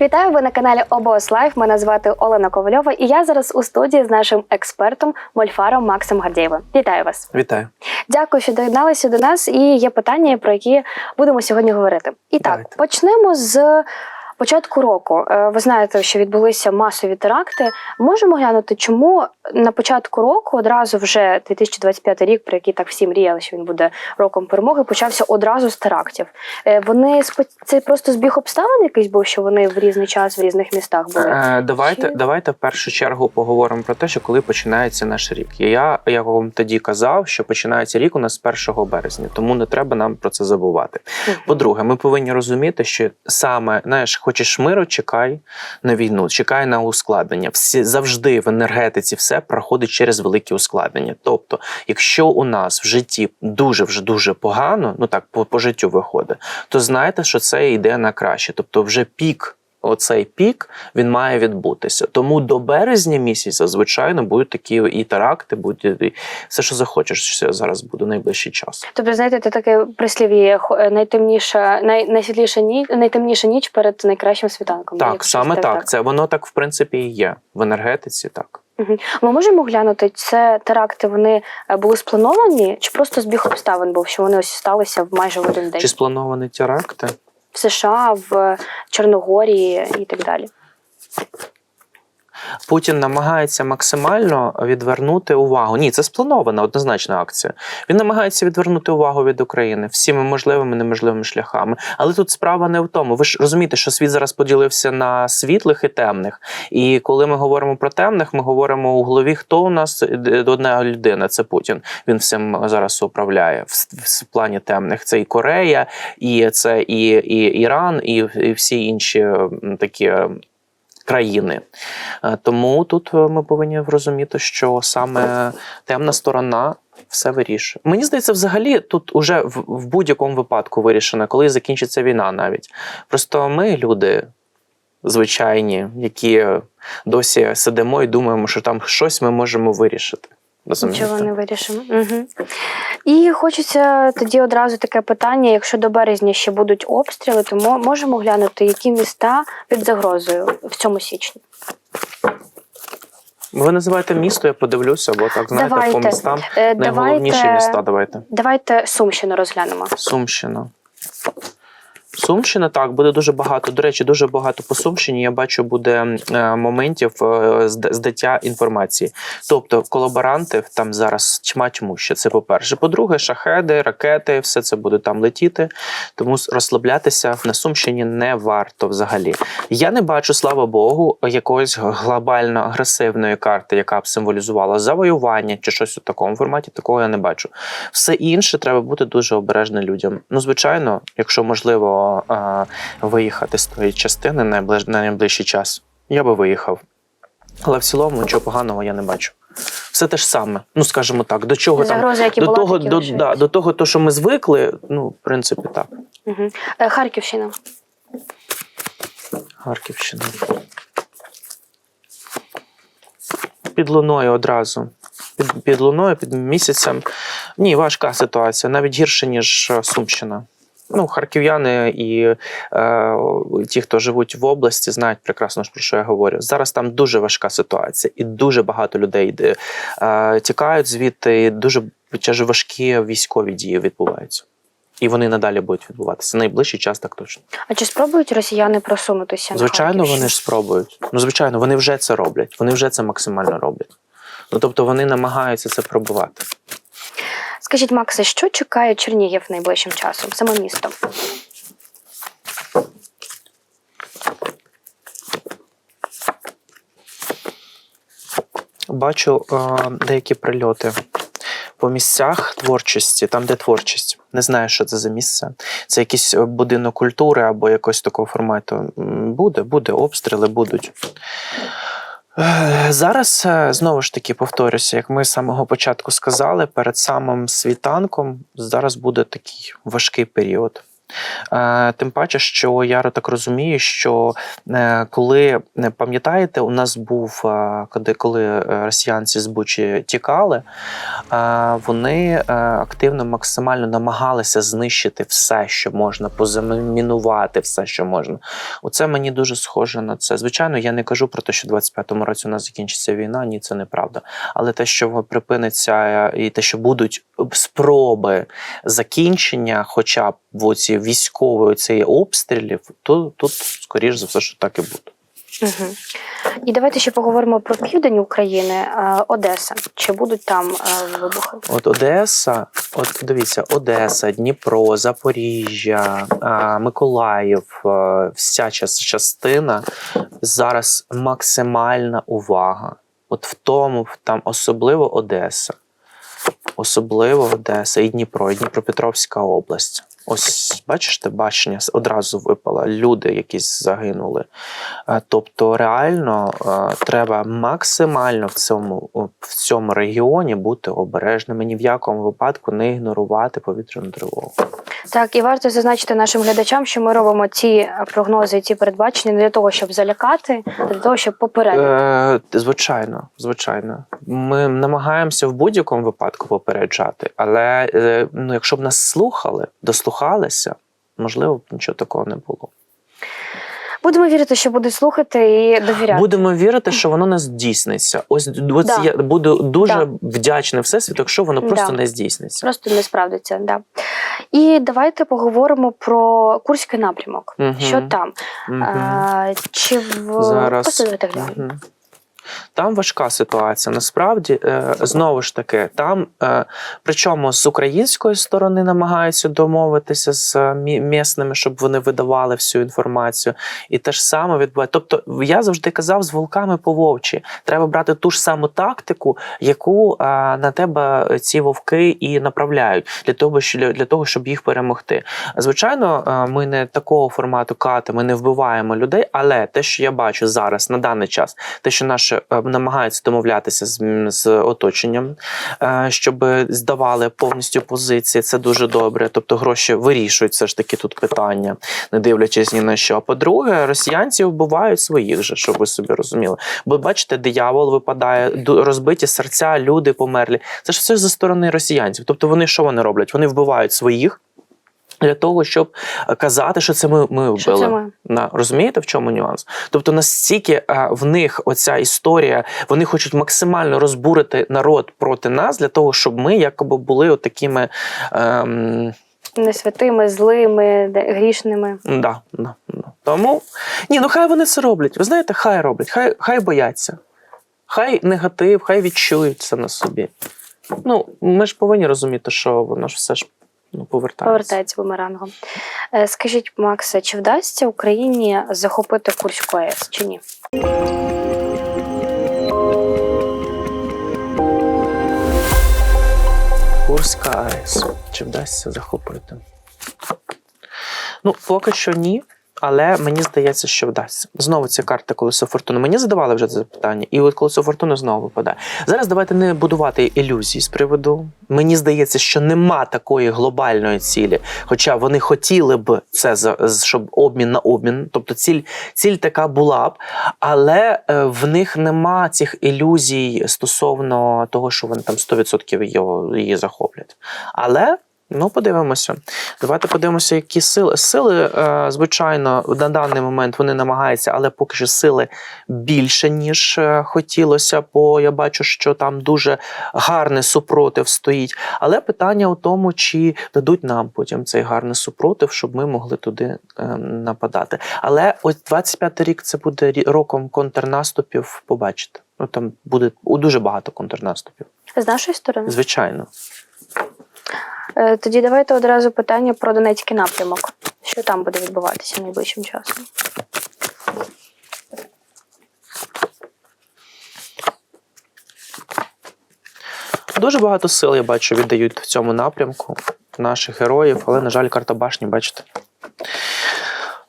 Вітаю ви на каналі ОБОС Лайф. Мене звати Олена Ковальова, і я зараз у студії з нашим експертом Мольфаром Максом Гардієвим. Вітаю вас! Вітаю. Дякую, що доєдналися до нас. І є питання, про які будемо сьогодні говорити. І так, Давайте. почнемо з початку року. Е, Ви знаєте, що відбулися масові теракти. Можемо глянути, чому на початку року, одразу вже 2025 рік, про який так всі мріяли, що він буде роком перемоги, почався одразу з терактів. Е, Вони це просто збіг обставин якийсь був, що вони в різний час в різних містах були. Е, давайте, Чи- давайте в першу чергу поговоримо про те, що коли починається наш рік. Я, я вам тоді казав, що починається рік у нас з 1 березня, тому не треба нам про це забувати. По-друге, ми повинні розуміти, що саме знаєш, хочеш миру, чекай на війну, чекай на ускладнення. Всі завжди в енергетиці все проходить через великі ускладнення. Тобто, якщо у нас в житті дуже вже дуже погано, ну так по, по життю виходить, то знайте, що це йде на краще. Тобто, вже пік. Оцей пік він має відбутися. Тому до березня місяця, звичайно, будуть такі і теракти, будуть і все, що захочеш, зараз буде найближчий час. Тобто, знаєте, це таке прислів'я е, найтемніша, най, найсвітліша ніч, найтемніша ніч перед найкращим світанком. Так, саме це так. Це воно так в принципі і є в енергетиці. Так Ми можемо глянути, це теракти вони е, були сплановані, чи просто збіг обставин був, що вони ось сталися майже в один день чи сплановані теракти? В США, в Чорногорії і так далі. Путін намагається максимально відвернути увагу. Ні, це спланована однозначна акція. Він намагається відвернути увагу від України всіми можливими неможливими шляхами. Але тут справа не в тому. Ви ж розумієте, що світ зараз поділився на світлих і темних. І коли ми говоримо про темних, ми говоримо у голові, хто у нас Д- одна людина. Це Путін. Він всім зараз управляє в, плані темних. Це і Корея, і це і, і Іран, і всі інші такі. Країни Е, тому тут е, ми повинні розуміти, що саме темна сторона все вирішує. Мені здається, взагалі тут уже в, в будь-якому випадку вирішено, коли закінчиться війна, навіть просто ми люди. Звичайні, які досі сидимо і думаємо, що там щось ми можемо вирішити. Розумієте? Нічого не вирішимо. Угу. І хочеться тоді одразу таке питання: якщо до березня ще будуть обстріли, то мо- можемо глянути, які міста під загрозою в цьому січні. Ви називаєте місто, я подивлюся, бо так знаєте, Давайте. по містам Е, найголовніші давайте, міста. Давайте. давайте Сумщину розглянемо. Сумщина. Сумщина так буде дуже багато. До речі, дуже багато по Сумщині. Я бачу, буде е, моментів е, зд- здаття інформації. Тобто, колаборанти там зараз тьма тьмуща. Це по-перше. По-друге, шахеди, ракети, все це буде там летіти. Тому розслаблятися на Сумщині не варто взагалі. Я не бачу, слава Богу, якоїсь глобально агресивної карти, яка б символізувала завоювання чи щось у такому форматі. Такого я не бачу. Все інше треба бути дуже обережним людям. Ну, звичайно, якщо можливо а, виїхати з тої частини на найближ- на найближчий час, я би виїхав. Але в цілому нічого поганого я не бачу. Все те ж саме. Ну, скажімо так, до чого там. Які До була, того, такі до, да, до того, то, що ми звикли, ну, в принципі, так. Угу. Е, Харківщина. Харківщина. Під луною одразу. Під, під луною, під місяцем. Ні, важка ситуація, навіть гірше, ніж е, Сумщина. Ну, харків'яни і е, ті, хто живуть в області, знають прекрасно, про що я говорю. Зараз там дуже важка ситуація, і дуже багато людей е, тікають звідти, і дуже дуже важкі військові дії відбуваються. І вони надалі будуть відбуватися. Найближчий час так точно. А чи спробують росіяни просунутися? Звичайно, Харківщину? вони ж спробують. Ну, звичайно, вони вже це роблять. Вони вже це максимально роблять. Ну тобто вони намагаються це пробувати. Скажіть, Максе, що чекає Чернігів найближчим часом, саме місто? Бачу е, деякі прильоти по місцях творчості, там, де творчість. Не знаю, що це за місце. Це якийсь е, будинок культури або якось такого формату. Буде, буде, обстріли будуть. Е, Зараз е, знову ж таки повторюся, як ми з самого початку сказали, перед самим світанком зараз буде такий важкий період. Е, Тим паче, що я так розумію, що е, коли е, пам'ятаєте, у нас був коли, росіянці з Бучі тікали, вони активно максимально намагалися знищити все, що можна, позамінувати все, що можна. Оце мені дуже схоже на це. Звичайно, я не кажу про те, що в 25-му році у нас закінчиться війна. Ні, це неправда. Але те, що припиниться, і те, що будуть спроби закінчення, хоча б в оці військової цієї обстрілів, то тут, скоріш за все, що так і буде. Угу. І давайте ще поговоримо про південь України, е, Одеса. Чи будуть там е, вибухи? От Одеса, от дивіться, Одеса, Дніпро, Запоріжжя, Миколаїв, е, вся час- частина зараз максимальна увага. От в тому, там особливо Одеса, особливо Одеса і Дніпро, і Дніпропетровська область. Ось бачите, бачення одразу випало. Люди якісь загинули. Е, Тобто, реально е, треба максимально в цьому, в цьому регіоні бути обережними, ні в якому випадку не ігнорувати повітряну тривогу. Так, і варто зазначити нашим глядачам, що ми робимо ці е, прогнози ці передбачення не для того, щоб залякати, а для того, щоб попередити. Е, звичайно, звичайно. Ми намагаємося в будь-якому випадку попереджати, але е, ну, якщо б нас слухали, дослухалися, можливо, б нічого такого не було. Будемо вірити, що будуть слухати і довіряти. Будемо вірити, що воно не здійсниться. Ось, ось Да. я буду дуже Да. вдячний Всесвіту, якщо воно просто Да. не здійсниться. Просто не справдиться. Да. І давайте поговоримо про Курський напрямок. Мгм. Що там? Мгм. А, чи в Зараз. Мгм. Там важка ситуація. Насправді, е, знову ж таки, там, е, причому з української сторони намагаються домовитися з е, місними, щоб вони видавали всю інформацію. І те ж саме відбувається. Тобто, я завжди казав з волками по вовчі. Треба брати ту ж саму тактику, яку на тебе ці вовки і направляють для того, що для того, щоб їх перемогти. Звичайно, ми не такого формату кати, ми не вбиваємо людей, але те, що я бачу зараз на даний час, те, що наші е, намагаються домовлятися з, з оточенням, е, щоб здавали повністю позиції, це дуже добре. Тобто гроші вирішують все ж таки тут питання, не дивлячись ні на що. А по-друге, росіянці вбивають своїх же, щоб ви собі розуміли. Бо бачите, диявол випадає, розбиті серця, люди померлі. Це ж все за сторони росіянців. Тобто вони що вони роблять? Вони вбивають своїх. Для того, щоб е, казати, що це ми, ми вбили. Що це ми? На, розумієте, в чому нюанс? Тобто, настільки а, в них оця історія, вони хочуть максимально розбурити народ проти нас, для того, щоб ми якоби були от такими. Ем, Не святими, злими, грішними. да, да, да. Тому ні, ну хай вони це роблять. Ви знаєте, хай роблять, хай, хай бояться. Хай негатив, хай відчують це на собі. Ну, ми ж повинні розуміти, що воно ж все ж ну, повертається. Повертається бумерангом. Е, Скажіть, Макса, чи вдасться Україні захопити Курську АЕС чи ні? Курська АЕС. Чи вдасться захопити? Ну, поки що ні. Але мені здається, що вдасться. Знову ця карта колесо фортуни. Мені задавали вже це запитання, і от колесо фортуни знову випадає. Зараз давайте не будувати ілюзії з приводу. Мені здається, що нема такої глобальної цілі. Хоча вони хотіли б це щоб обмін на обмін. Тобто ціль, ціль така була б, але е, в них нема цих ілюзій стосовно того, що вони там 100% його, її захоплять. Але. Ну, подивимося. Давайте подивимося, які сили. Сили, е, звичайно, на даний момент вони намагаються, але поки що сили більше, ніж е, хотілося, бо я бачу, що там дуже гарний супротив стоїть. Але питання у тому, чи дадуть нам потім цей гарний супротив, щоб ми могли туди е, нападати. Але ось 25-й рік це буде роком контрнаступів. Побачите. Ну там буде дуже багато контрнаступів. З нашої сторони? Звичайно. Е, Тоді давайте одразу питання про Донецький напрямок. Що там буде відбуватися найближчим часом? Дуже багато сил я бачу віддають в цьому напрямку наших героїв, але, на жаль, карта башні, бачите.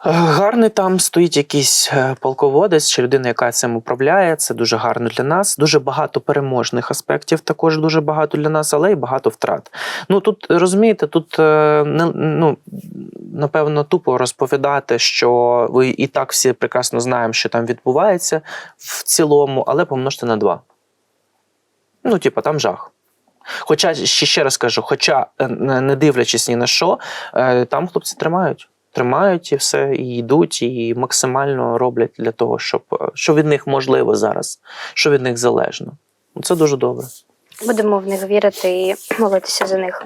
Гарний там стоїть якийсь е, полководець чи людина, яка цим управляє. Це дуже гарно для нас. Дуже багато переможних аспектів, також дуже багато для нас, але й багато втрат. Ну тут розумієте, тут е, ну напевно тупо розповідати, що ви і так всі прекрасно знаємо, що там відбувається в цілому, але помножте на два. Ну, типа, там жах. Хоча ще, ще раз кажу, хоча е, не дивлячись ні на що, там хлопці тримають. Тримають і все, і йдуть, і максимально роблять для того, щоб е, що від них можливо зараз, що від них залежно. Це дуже добре. Будемо в них вірити і молитися за них.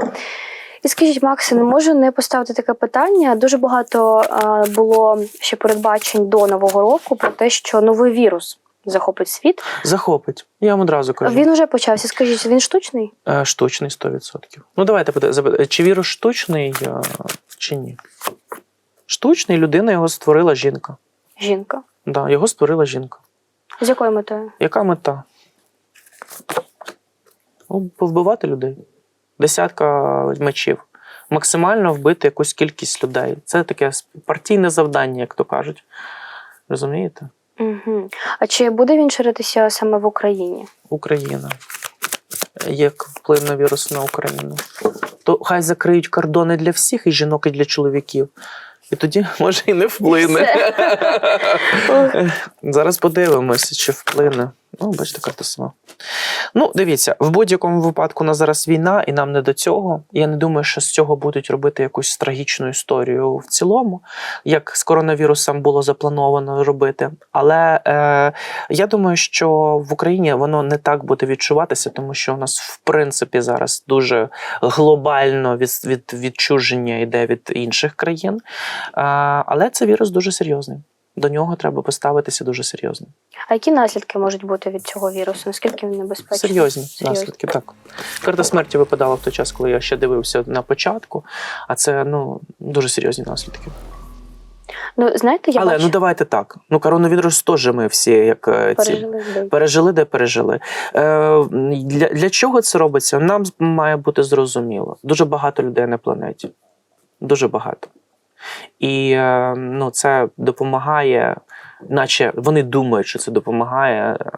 І скажіть, Максе, не можу не поставити таке питання. Дуже багато е, було ще передбачень до нового року про те, що новий вірус захопить світ. Захопить. Я вам одразу кажу. Він вже почався. Скажіть, він штучний? Е, Штучний 100%. Ну, давайте чи вірус штучний чи ні? Штучний людина його створила жінка. Жінка. Да, його створила жінка. З якою метою? Яка мета? Ну, повбивати людей. Десятка мечів. Максимально вбити якусь кількість людей. Це таке партійне завдання, як то кажуть. Розумієте? Угу. А чи буде він ширитися саме в Україні? Україна. Як вплив на вірус на Україну? То хай закриють кордони для всіх, і жінок, і для чоловіків. І тоді може і не вплине. Зараз подивимося, чи вплине. Ну, бачите, карта сама. Ну, дивіться, в будь-якому випадку у нас зараз війна, і нам не до цього. Я не думаю, що з цього будуть робити якусь трагічну історію в цілому, як з коронавірусом було заплановано робити. Але е, я думаю, що в Україні воно не так буде відчуватися, тому що у нас в принципі зараз дуже глобально від, від відчуження йде від інших країн. Е, але це вірус дуже серйозний. До нього треба поставитися дуже серйозно. А які наслідки можуть бути від цього вірусу? Наскільки він небезпечний? Серйозні Серйозні. наслідки, так. Карта смерті випадала в той час, коли я ще дивився на початку, а це ну дуже серйозні наслідки. Ну, знаєте, я Але бачу, ну давайте так. Ну коронавірус теж ми всі як е, ці пережили пережили, де пережили. Е, для, для чого це робиться? Нам має бути зрозуміло. Дуже багато людей на планеті. Дуже багато. І е, ну, це допомагає, наче вони думають, що це допомагає е,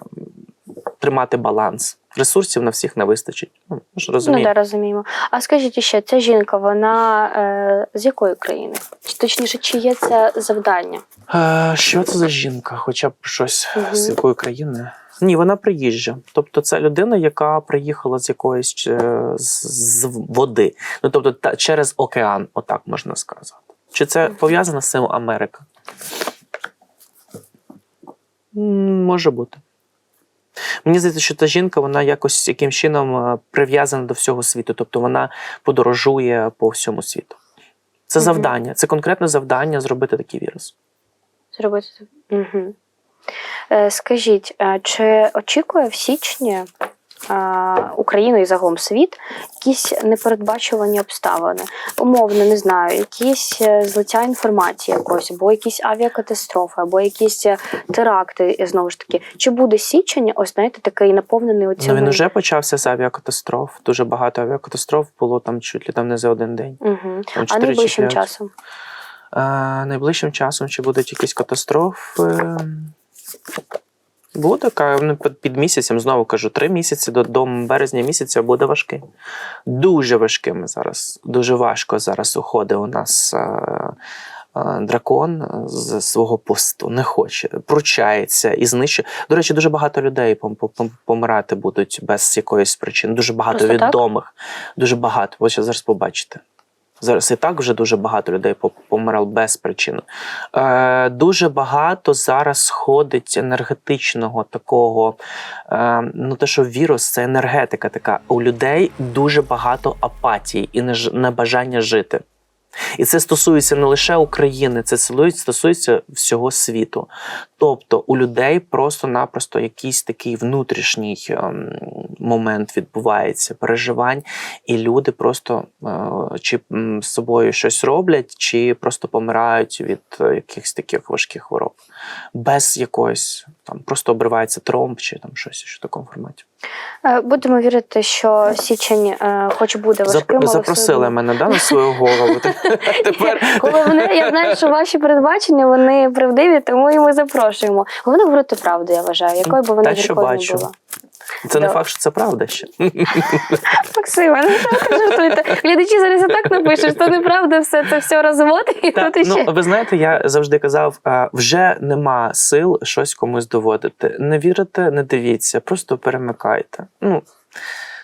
тримати баланс. Ресурсів на всіх не вистачить. Ну, ж Ну, розуміємо. да, розуміємо. А скажіть ще, ця жінка, вона е, з якої країни? Чи точніше, чи є це завдання? Е, що це за жінка? Хоча б щось Мгм. з якої країни? Ні, вона приїжджа. Тобто це людина, яка приїхала з якоїсь е, з, з води. Ну тобто та, через океан, отак можна сказати. Чи це Мгм. пов'язано з цим Америка? Може бути. Мені здається, що та жінка вона якось яким чином е, прив'язана до всього світу, тобто вона подорожує по всьому світу. Це Мгм. завдання, це конкретне завдання зробити такий вірус. Зробити? Угу. Скажіть, чи очікує в січні Україну і загалом світ якісь непередбачувані обставини? Умовно, не знаю, якісь е, злиття інформації якось, або якісь авіакатастрофи, або якісь е, теракти, знову ж таки. Чи буде січень, ось знаєте, такий наповнений Ну, він вже почався з авіакатастроф. Дуже багато авіакатастроф було там чуть ли там не за один день. Угу. Там А найближчим часом? А, найближчим часом чи будуть якісь катастрофи? Буде ка- ну, під- під місяцем, знову кажу, три місяці до, до березня місяця буде важкий. Дуже важкими зараз. Дуже важко зараз уходить у нас. а, а, Дракон з свого посту не хоче, пручається і знищує. До речі, дуже багато людей пом- пом- помирати будуть без якоїсь причини. Дуже багато Просто так? відомих. Дуже багато. Ви зараз побачите. Зараз і так вже дуже багато людей помирало без причини. Е, дуже багато зараз ходить енергетичного такого. Е, ну, те, що вірус це енергетика така. У людей дуже багато апатії і небажання жити. І це стосується не лише України, це стосується всього світу. Тобто у людей просто-напросто якийсь такий внутрішній ем, момент відбувається переживань, і люди просто е, чи з собою щось роблять, чи просто помирають від е, якихось таких важких хвороб, без якоїсь там просто обривається тромб чи там щось що в такому форматі. Е, Будемо вірити, що січень, хоч буде важким, запросили мене да, на свою голову. Тепер я знаю, що ваші передбачення вони правдиві, тому і ми запрошуємо. Головне говорити правду, я вважаю, якою би вона гіркою не бачу. була. це не факт, що це правда ще. Максима, не так жартуйте. Глядачі зараз і так напишуть, що неправда все це все розвод, і Та, тут іще. ну, ви знаєте, я завжди казав: вже нема сил щось комусь доводити. Не вірите, не дивіться, просто перемикайте. Ну,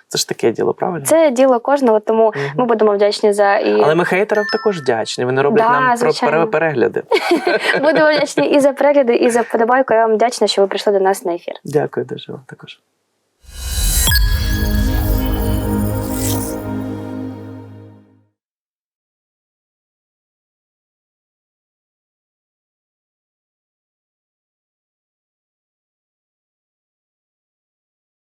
це ж таке діло, правильно? Це діло кожного, тому Мгм. ми будемо вдячні за і Але ми хейтерам також вдячні. Вони роблять Да, нам звичайно. перегляди. будемо вдячні і за перегляди, і за вподобайку. Я вам вдячна, що ви прийшли до нас на ефір. Дякую дуже вам також.